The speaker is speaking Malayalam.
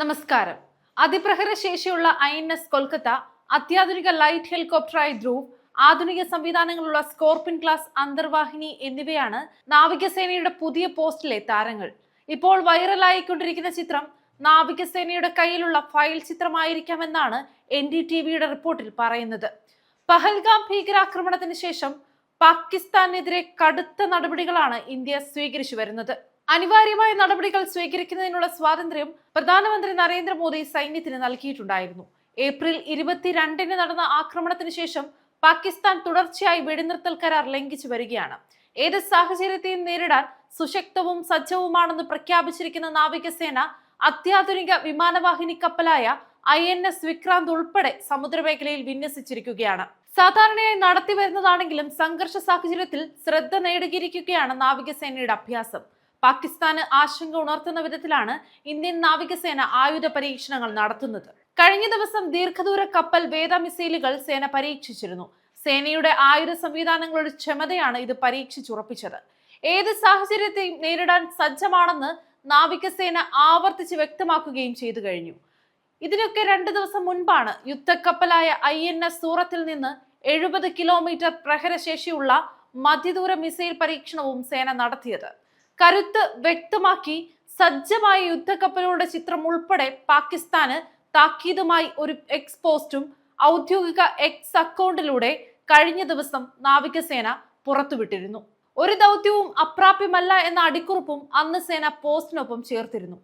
നമസ്കാരം. അതിപ്രഹര ശേഷിയുള്ള ഐ എൻ എസ് കൊൽക്കത്ത അത്യാധുനിക ലൈറ്റ് ഹെലികോപ്റ്ററായ ധ്രുവ് ആധുനിക സംവിധാനങ്ങളുള്ള സ്കോർപിൻ ക്ലാസ് അന്തർവാഹിനി എന്നിവയാണ് നാവികസേനയുടെ പുതിയ പോസ്റ്റിലെ താരങ്ങൾ. ഇപ്പോൾ വൈറലായിക്കൊണ്ടിരിക്കുന്ന ചിത്രം നാവികസേനയുടെ കയ്യിലുള്ള ഫയൽ ചിത്രമായിരിക്കാമെന്നാണ് എൻ ഡി ടി വിയുടെ റിപ്പോർട്ടിൽ പറയുന്നത്. പഹൽഗാം ഭീകരാക്രമണത്തിന് ശേഷം പാകിസ്ഥാനെതിരെ കടുത്ത നടപടികളാണ് ഇന്ത്യ സ്വീകരിച്ചു വരുന്നത്. അനിവാര്യമായ നടപടികൾ സ്വീകരിക്കുന്നതിനുള്ള സ്വാതന്ത്ര്യം പ്രധാനമന്ത്രി നരേന്ദ്രമോദി സൈന്യത്തിന് നൽകിയിട്ടുണ്ടായിരുന്നു. ഏപ്രിൽ ഇരുപത്തിരണ്ടിന് നടന്ന ആക്രമണത്തിന് ശേഷം പാകിസ്ഥാൻ തുടർച്ചയായി വെടിനിർത്തൽ കരാർ ലംഘിച്ചു വരികയാണ്. ഏത് സാഹചര്യത്തെയും നേരിടാൻ സുശക്തവും സജ്ജവുമാണെന്ന് പ്രഖ്യാപിച്ചിരിക്കുന്ന നാവികസേന അത്യാധുനിക വിമാനവാഹിനി കപ്പലായ ഐ എൻ എസ് വിക്രാന്ത് ഉൾപ്പെടെ സമുദ്രമേഖലയിൽ വിന്യസിച്ചിരിക്കുകയാണ്. സാധാരണയായി നടത്തി വരുന്നതാണെങ്കിലും സംഘർഷ സാഹചര്യത്തിൽ ശ്രദ്ധ നേടുകയിരിക്കുകയാണ് നാവികസേനയുടെ അഭ്യാസം. പാകിസ്ഥാന് ആശങ്ക ഉണർത്തുന്ന വിധത്തിലാണ് ഇന്ത്യൻ നാവികസേന ആയുധ പരീക്ഷണങ്ങൾ നടത്തുന്നത്. കഴിഞ്ഞ ദിവസം ദീർഘദൂര കപ്പൽ വേദ മിസൈലുകൾ സേന പരീക്ഷിച്ചിരുന്നു. സേനയുടെ ആയുധ സംവിധാനങ്ങളുടെ ക്ഷമതയാണ് ഇത് പരീക്ഷിച്ചുറപ്പിച്ചത്. ഏത് സാഹചര്യത്തെയും നേരിടാൻ സജ്ജമാണെന്ന് നാവികസേന ആവർത്തിച്ച് വ്യക്തമാക്കുകയും ചെയ്തു കഴിഞ്ഞു. ഇതിനൊക്കെ രണ്ടു ദിവസം മുൻപാണ് യുദ്ധക്കപ്പലായ ഐ എൻ എസ് സൂറത്തിൽ നിന്ന് എഴുപത് കിലോമീറ്റർ പ്രഹരശേഷിയുള്ള മധ്യദൂര മിസൈൽ പരീക്ഷണവും സേന നടത്തിയത്. കരുത്ത് വ്യക്തമാക്കി സജ്ജമായ യുദ്ധക്കപ്പലുകളുടെ ചിത്രം ഉൾപ്പെടെ പാകിസ്ഥാന് താക്കീതുമായി ഒരു എക്സ് പോസ്റ്റും ഔദ്യോഗിക എക്സ് അക്കൗണ്ടിലൂടെ കഴിഞ്ഞ ദിവസം നാവികസേന പുറത്തുവിട്ടിരുന്നു. ഒരു ദൗത്യവും അപ്രാപ്യമല്ല എന്ന അടിക്കുറിപ്പും അന്ന് സേന പോസ്റ്റിനൊപ്പം ചേർത്തിരുന്നു.